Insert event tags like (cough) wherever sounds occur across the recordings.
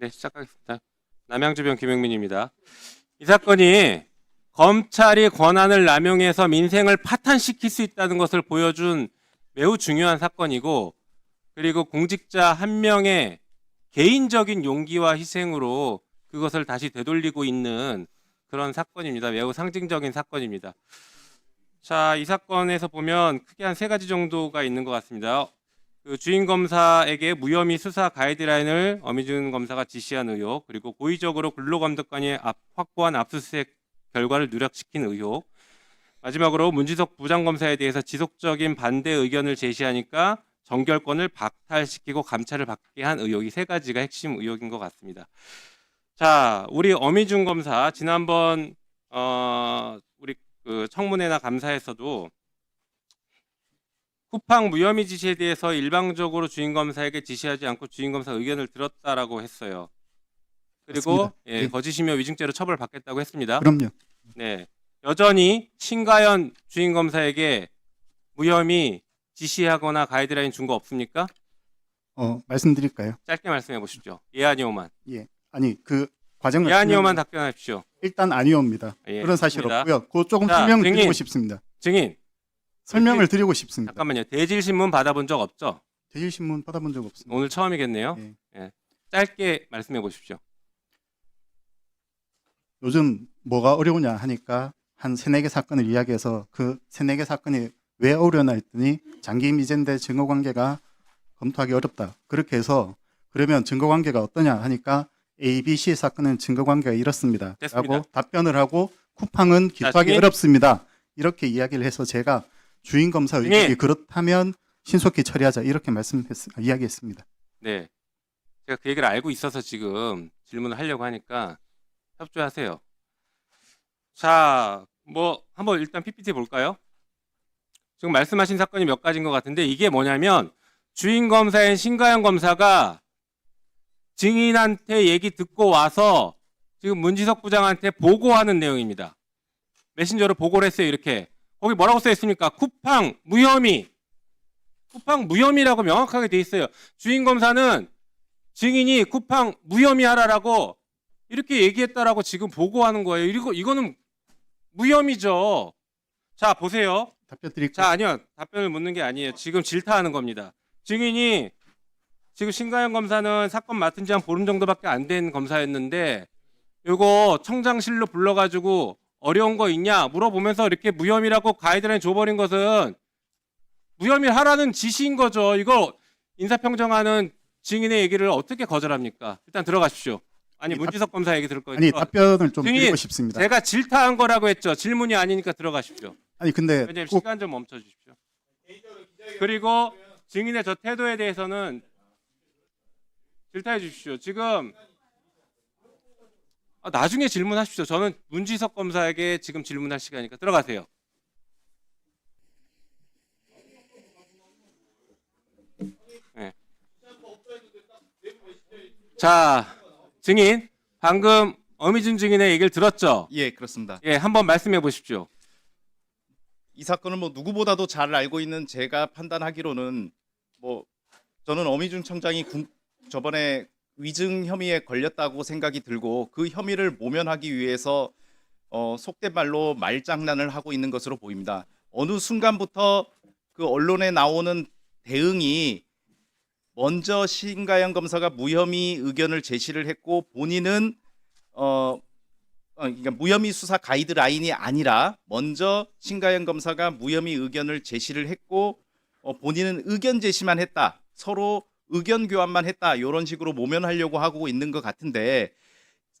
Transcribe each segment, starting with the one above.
네, 시작하겠습니다. 남양주변 김영민입니다. 이 사건이 검찰이 권한을 남용해서 민생을 파탄시킬 수 있다는 것을 보여준 매우 중요한 사건이고, 그리고 공직자 한 명의 개인적인 용기와 희생으로 그것을 다시 되돌리고 있는 그런 사건입니다. 매우 상징적인 사건입니다. 자, 이 사건에서 보면 크게 한 세 가지 정도가 있는 것 같습니다. 그 주인 검사에게 무혐의 수사 가이드라인을 어미준 검사가 지시한 의혹, 그리고 고의적으로 근로감독관이 압- 확보한 압수수색 결과를 누락시킨 의혹, 마지막으로 문지석 부장검사에 대해서 지속적인 반대 의견을 제시하니까 정결권을 박탈시키고 감찰을 받게 한 의혹이 세 가지가 핵심 의혹인 것 같습니다. 자, 우리 어미준 검사 지난번 어, 우리 그 청문회나 감사에서도 쿠팡 무혐의 지시에 대해서 일방적으로 주인 검사에게 지시하지 않고 주인 검사 의견을 들었다라고 했어요. 그리고 맞습니다. 예, 네. 거짓이며 위증죄로 처벌받겠다고 했습니다. 그럼요. 네. 여전히 신가연 주인 검사에게 무혐의 지시하거나 가이드라인 준 거 없습니까? 어, 말씀드릴까요? 짧게 말씀해 보십시오. 예 아니오만. 아니 그 과정을 예 아니오만 답변하십시오. 일단 아니옵니다. 예, 그런 사실. 없고요. 그 조금 자, 설명을 증인. 드리고 싶습니다. 증인 설명을 드리고 싶습니다. 잠깐만요. 대질 신문 받아본 적 없죠? 대일신문 받아본 적 없습니다. 오늘 처음이겠네요. 예. 짧게 말씀해 보십시오. 요즘 뭐가 어려우냐 하니까 한 세네 개 사건을 이야기해서 그 세네 개 사건이 왜 어려우냐 했더니 장기 미젠대 증거 관계가 검토하기 어렵다. 그렇게 해서 그러면 증거 관계가 어떠냐 하니까 A, B, C 사건은 증거 관계가 이렇습니다. 됐습니다. 라고 답변을 하고 쿠팡은 기소하기 증인. 어렵습니다. 이렇게 이야기를 해서 제가 주인 검사 의견이 증인. 그렇다면 신속히 처리하자 이렇게 말씀했 이야기했습니다. 네. 제가 그 얘기를 알고 있어서 지금 질문을 하려고 하니까 협조하세요. 자, 뭐 한번 일단 PPT 볼까요? 지금 말씀하신 사건이 몇 가지인 것 같은데 이게 뭐냐면 주인 검사인 신가영 검사가 증인한테 얘기 듣고 와서 지금 문지석 부장한테 보고하는 내용입니다. 메신저로 보고를 했어요. 이렇게 거기 뭐라고 써 있습니까? 쿠팡 무혐의 쿠팡 무혐의라고 명확하게 돼 있어요. 주인 검사는 증인이 쿠팡 무혐의 하라라고 이렇게 얘기했다라고 지금 보고하는 거예요. 이거 이거는 무혐의죠. 자 보세요. 답변 드릴까요? 자 아니요 답변을 묻는 게 아니에요. 지금 질타하는 겁니다. 증인이 지금 신가영 검사는 사건 맡은 지 한 보름 정도밖에 안 된 검사였는데 요거 청장실로 불러가지고 어려운 거 있냐 물어보면서 이렇게 무혐의라고 가이드라인 줘버린 것은 무혐의 하라는 지시인 거죠. 이거 인사평정하는 증인의 얘기를 어떻게 거절합니까? 일단 들어가십시오. 아니 문지석 검사 얘기 들을 거예요. 아니 답변을 좀 증인, 드리고 싶습니다. 제가 질타한 거라고 했죠. 질문이 아니니까 들어가십시오. 아니 근데 왜냐면 꼭 시간 좀 멈춰 주십시오. 그리고 증인의 저 태도에 대해서는 질타해 주십시오. 지금 아, 나중에 질문하십시오. 저는 문지석 검사에게 지금 질문할 시간이니까 들어가세요. 네. 자, 증인 방금 어미준 증인의 얘기를 들었죠? 예, 그렇습니다. 예, 한번 말씀해 보십시오. 이 사건을 뭐 누구보다도 잘 알고 있는 제가 판단하기로는 뭐 저는 어미준 청장이 군- 저번에 위증 혐의에 걸렸다고 생각이 들고 그 혐의를 모면하기 위해서 어, 속된 말로 말장난을 하고 있는 것으로 보입니다. 어느 순간부터 그 언론에 나오는 대응이 먼저 신가영 검사가 무혐의 의견을 제시를 했고 본인은 어, 어, 그러니까 무혐의 수사 가이드라인이 아니라 먼저 신가영 검사가 무혐의 의견을 제시를 했고 어, 본인은 의견 제시만 했다. 서로 의견 교환만 했다. 이런 식으로 모면하려고 하고 있는 것 같은데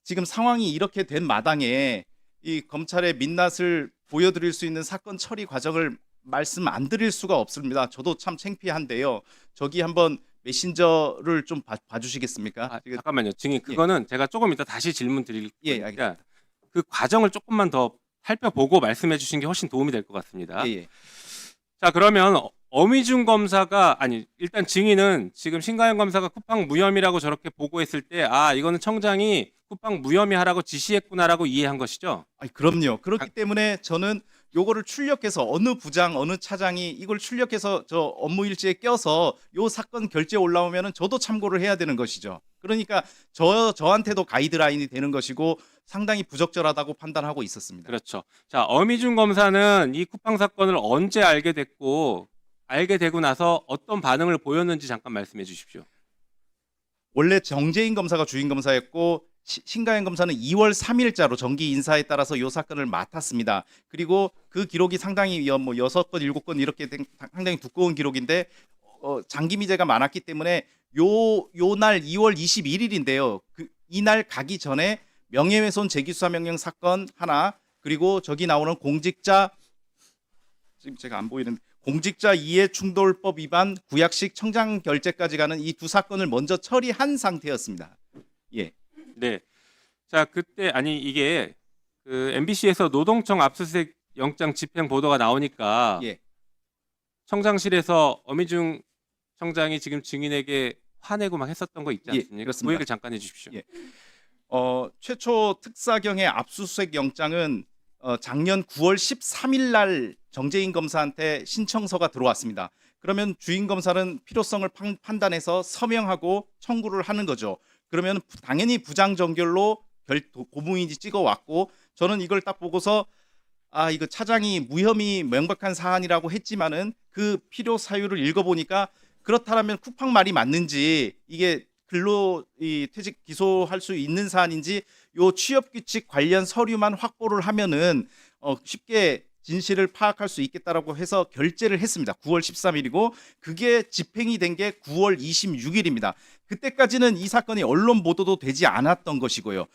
지금 상황이 이렇게 된 마당에 이 검찰의 민낯을 보여드릴 수 있는 사건 처리 과정을 말씀 안 드릴 수가 없습니다. 저도 참 창피한데요. 저기 한번 메신저를 좀 봐, 봐주시겠습니까? 아, 잠깐만요. 증인 그거는 제가 조금 이따 다시 질문 드릴 예, 거니까 그 과정을 조금만 더 살펴보고 말씀해 주신 게 훨씬 도움이 될 것 같습니다. 예, 예. 자, 그러면 어- 어미준 검사가 아니 일단 증인은 지금 신가영 검사가 쿠팡 무혐의라고 저렇게 보고했을 때 아, 이거는 청장이 쿠팡 무혐의 하라고 지시했구나라고 이해한 것이죠. 아니, 그럼요. 그렇기 아- 때문에 저는 요거를 출력해서 어느 부장 어느 차장이 이걸 출력해서 저 업무 일지에 껴서 요 사건 결제 올라오면은 저도 참고를 해야 되는 것이죠. 그러니까 저 저한테도 가이드라인이 되는 것이고 상당히 부적절하다고 판단하고 있었습니다. 그렇죠. 자, 어미준 검사는 이 쿠팡 사건을 언제 알게 됐고 알게 되고 나서 어떤 반응을 보였는지 잠깐 말씀해 주십시오. 원래 정재인 검사가 주인 검사였고 시- 신가영 검사는 2월 3일자로 정기 인사에 따라서 이 사건을 맡았습니다. 그리고 그 기록이 상당히 여- 뭐 여섯 건 일곱 건 이렇게 된 상당히 두꺼운 기록인데 어, 장기 미제가 많았기 때문에 요 요 날 2월 21일인데요. 그 이날 가기 전에 명예훼손 재기수사 명령 사건 하나 그리고 저기 나오는 공직자 지금 제가 안 보이는 공직자 이해 충돌법 위반 구약식 청장 결재까지 가는 이 두 사건을 먼저 처리한 상태였습니다. 예. 네. 자, 그때 아니 이게 그 MBC에서 노동청 압수수색 영장 집행 보도가 나오니까 예. 청장실에서 어미중 청장이 지금 증인에게 화내고 막 했었던 거 있지 예, 않습니까? 그렇습니다. 그 얘기를 잠깐 해주십시오. 예. 어, 최초 특사경의 압수수색 영장은 어, 작년 9월 13일 날 정재인 검사한테 신청서가 들어왔습니다. 그러면 주인 검사는 필요성을 판- 판단해서 서명하고 청구를 하는 거죠. 그러면 부- 당연히 부장 정결로 결, 도- 고무인지 찍어 왔고 저는 이걸 딱 보고서 아 이거 차장이 무혐의 명백한 사안이라고 했지만은 그 필요 사유를 읽어보니까 그렇다면 쿠팡 말이 맞는지 이게 근로 이 퇴직 기소할 수 있는 사안인지 요 취업 규칙 관련 서류만 확보를 하면은 어 쉽게 진실을 파악할 수 있겠다라고 해서 결재를 했습니다. 9월 13일이고 그게 집행이 된 게 9월 26일입니다. 그때까지는 이 사건이 언론 보도도 되지 않았던 것이고요.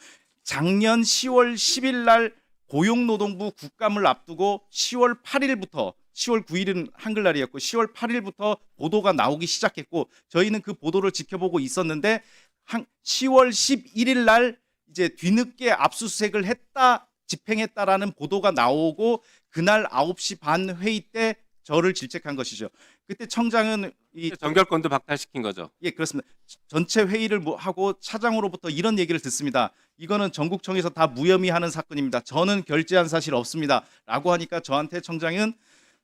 작년 10월 10일 날 고용노동부 국감을 앞두고 10월 8일부터 10월 9일은 한글날이었고 10월 8일부터 보도가 나오기 시작했고 저희는 그 보도를 지켜보고 있었는데 한 10월 11일 날 이제 뒤늦게 압수수색을 했다 집행했다라는 보도가 나오고 그날 9시 반 회의 때 저를 질책한 것이죠. 그때 청장은 이 정결권도 박탈시킨 거죠. 예, 그렇습니다. 전체 회의를 뭐 하고 차장으로부터 이런 얘기를 듣습니다. 이거는 전국청에서 다 무혐의 하는 사건입니다. 저는 결재한 사실 없습니다. 라고 하니까 저한테 청장은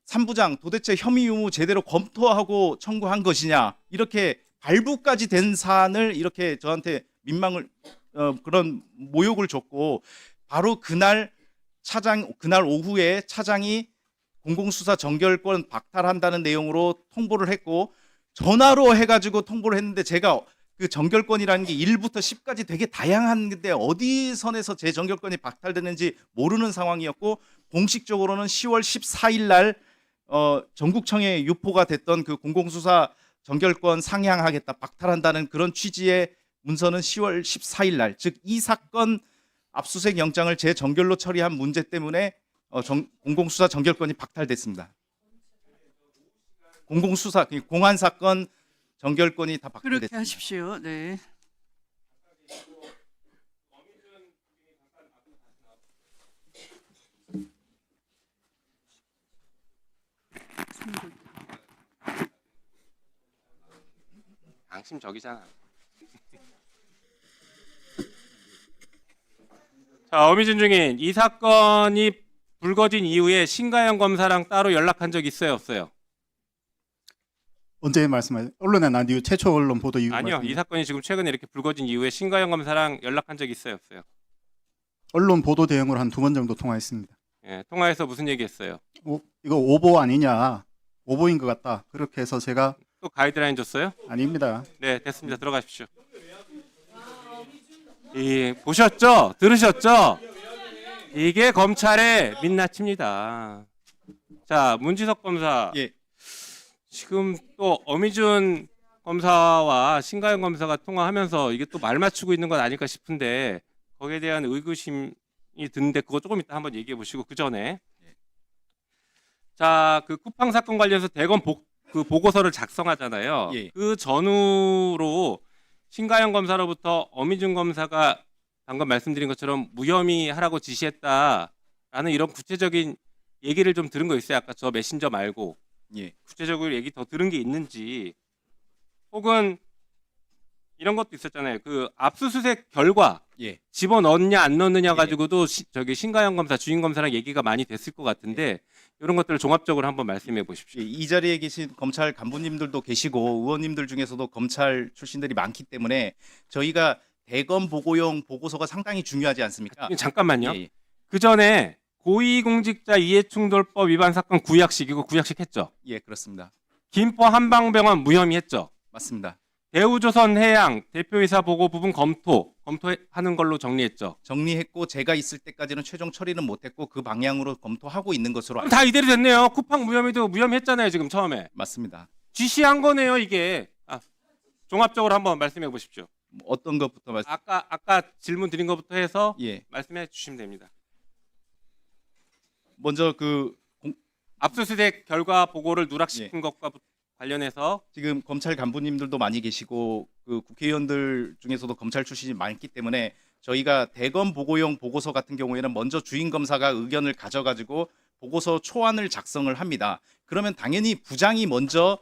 삼부장 도대체 혐의 유무 제대로 검토하고 청구한 것이냐? 이렇게 발부까지 된 사안을 이렇게 저한테 민망을 어, 그런 모욕을 줬고 바로 그날 차장 그날 오후에 차장이 공공수사 정결권 박탈한다는 내용으로 통보를 했고 전화로 해가지고 통보를 했는데 제가 그 정결권이라는 게 1부터 10까지 되게 다양한데 어디 선에서 제 정결권이 박탈되는지 모르는 상황이었고 공식적으로는 10월 14일 날 어, 전국청에 유포가 됐던 그 공공수사 정결권 상향하겠다 박탈한다는 그런 취지의 문서는 10월 14일 날 즉 이 사건 압수수색 영장을 제 정결로 처리한 문제 때문에 어, 정- 공공수사 정결권이 박탈됐습니다. 공공수사 그 공안 사건 정결권이 다 그렇게 박탈됐습니다. 하십시오. 네. 양심 적이잖아. (laughs) 자, 어미준 중인 이 사건이 불거진 이후에 신가영 검사랑 따로 연락한 적 있어요, 없어요? 언제 말씀하신 언론에 난 이후 최초 언론 보도 이후 아니요. 말씀- 이 사건이 지금 최근에 이렇게 불거진 이후에 신가영 검사랑 연락한 적 있어요, 없어요? 언론 보도 대응으로 한 두 번 정도 통화했습니다. 예, 통화해서 무슨 얘기했어요? 오, 이거 오보 아니냐? 오보인 것 같다. 그렇게 해서 제가 또 가이드라인 줬어요? 아닙니다. 네, 됐습니다. 들어가십시오. 이 보셨죠? 들으셨죠? 이게 검찰의 민낯입니다. 자, 문지석 검사. 예. 지금 또 어미준 검사와 신가영 검사가 통화하면서 이게 또 말 맞추고 있는 건 아닐까 싶은데 거기에 대한 의구심이 드는데 그거 조금 이따 한번 얘기해 보시고 그 전에 자, 그 쿠팡 사건 관련해서 대검 복, 그 보고서를 작성하잖아요. 예. 그 전후로 신가영 검사로부터 어미준 검사가 방금 말씀드린 것처럼 무혐의 하라고 지시했다라는 이런 구체적인 얘기를 좀 들은 거 있어요. 아까 저 메신저 말고 예. 구체적으로 얘기 더 들은 게 있는지 혹은 이런 것도 있었잖아요. 그 압수수색 결과 예. 집어 넣느냐 안 넣느냐 예. 가지고도 시- 저기 신가영 검사, 주인 검사랑 얘기가 많이 됐을 것 같은데 이런 것들을 종합적으로 한번 말씀해 보십시오. 예, 이 자리에 계신 검찰 간부님들도 계시고 의원님들 중에서도 검찰 출신들이 많기 때문에 저희가 대검 보고용 보고서가 상당히 중요하지 않습니까? 잠깐만요. 예, 예. 그 전에 고위공직자 이해충돌법 위반 사건 구약식 이거 구약식 했죠. 예, 그렇습니다. 김포 한방병원 무혐의 했죠. 맞습니다. 대우조선해양 대표이사 보고 부분 검토 검토하는 걸로 정리했죠. 정리했고 제가 있을 때까지는 최종 처리는 못했고 그 방향으로 검토하고 있는 것으로 알... 다 이대로 됐네요. 쿠팡 무혐의도 무혐의했잖아요. 지금 처음에 맞습니다. 지시한 거네요. 이게 아, 종합적으로 한번 말씀해 보십시오. 뭐 어떤 것부터 말씀? 아까 아까 질문 드린 것부터 해서 예, 말씀해 주시면 됩니다. 먼저 그 공- 압수수색 결과 보고를 누락시킨 예. 것과 부- 관련해서 지금 검찰 간부님들도 많이 계시고 그 국회의원들 중에서도 검찰 출신이 많기 때문에 저희가 대검 보고용 보고서 같은 경우에는 먼저 주인 검사가 의견을 가져가지고 보고서 초안을 작성을 합니다. 그러면 당연히 부장이 먼저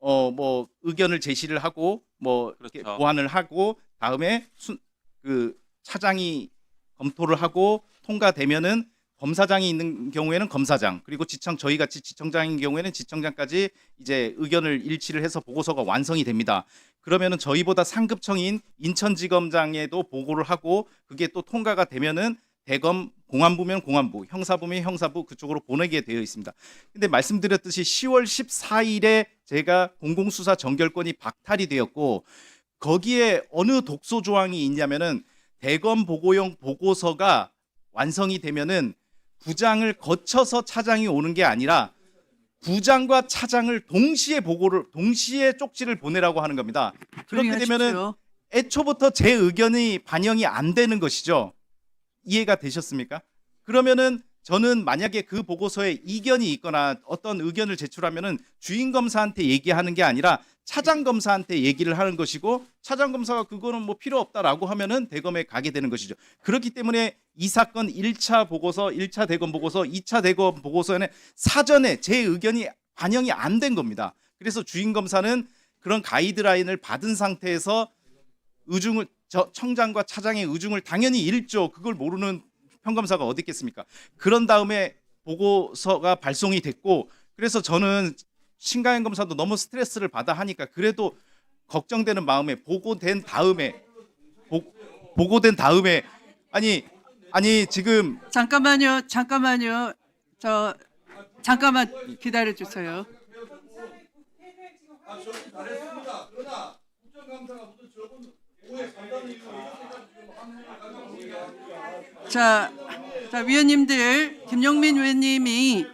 어 뭐 의견을 제시를 하고 뭐 이렇게 그렇죠. 보완을 하고 다음에 순, 그 차장이 검토를 하고 통과되면은 검사장이 있는 경우에는 검사장 그리고 지청 저희 같이 지청장인 경우에는 지청장까지 이제 의견을 일치를 해서 보고서가 완성이 됩니다. 그러면은 저희보다 상급청인 인천지검장에도 보고를 하고 그게 또 통과가 되면은 대검 공안부면 공안부, 형사부면 형사부 그쪽으로 보내게 되어 있습니다. 근데 말씀드렸듯이 10월 14일에 제가 공공수사 정결권이 박탈이 되었고 거기에 어느 독소 조항이 있냐면은 대검 보고용 보고서가 완성이 되면은 부장을 거쳐서 차장이 오는 게 아니라 부장과 차장을 동시에 보고를 동시에 쪽지를 보내라고 하는 겁니다. 그렇게 되면은. 애초부터 제 의견이 반영이 안 되는 것이죠. 이해가 되셨습니까? 그러면은 저는 만약에 그 보고서에 이견이 있거나 어떤 의견을 제출하면은 주인 검사한테 얘기하는 게 아니라 차장 검사한테 얘기를 하는 것이고 차장 검사가 그거는 뭐 필요 없다라고 하면은 대검에 가게 되는 것이죠. 그렇기 때문에 이 사건 1차 보고서, 1차 대검 보고서, 2차 대검 보고서에는 사전에 제 의견이 반영이 안 된 겁니다. 그래서 주인 검사는 그런 가이드라인을 받은 상태에서 의중을 저 청장과 차장의 의중을 당연히 읽죠. 그걸 모르는 평검사가 어디 있겠습니까? 그런 다음에 보고서가 발송이 됐고 그래서 저는 신가연 검사도 너무 스트레스를 받아 하니까 그래도 걱정되는 마음에 보고된 다음에 보, 보고된 다음에 아니 아니 지금 잠깐만요. 잠깐만요. 저 잠깐만 기다려 주세요. 자, 자 위원님들 김용민 위원님이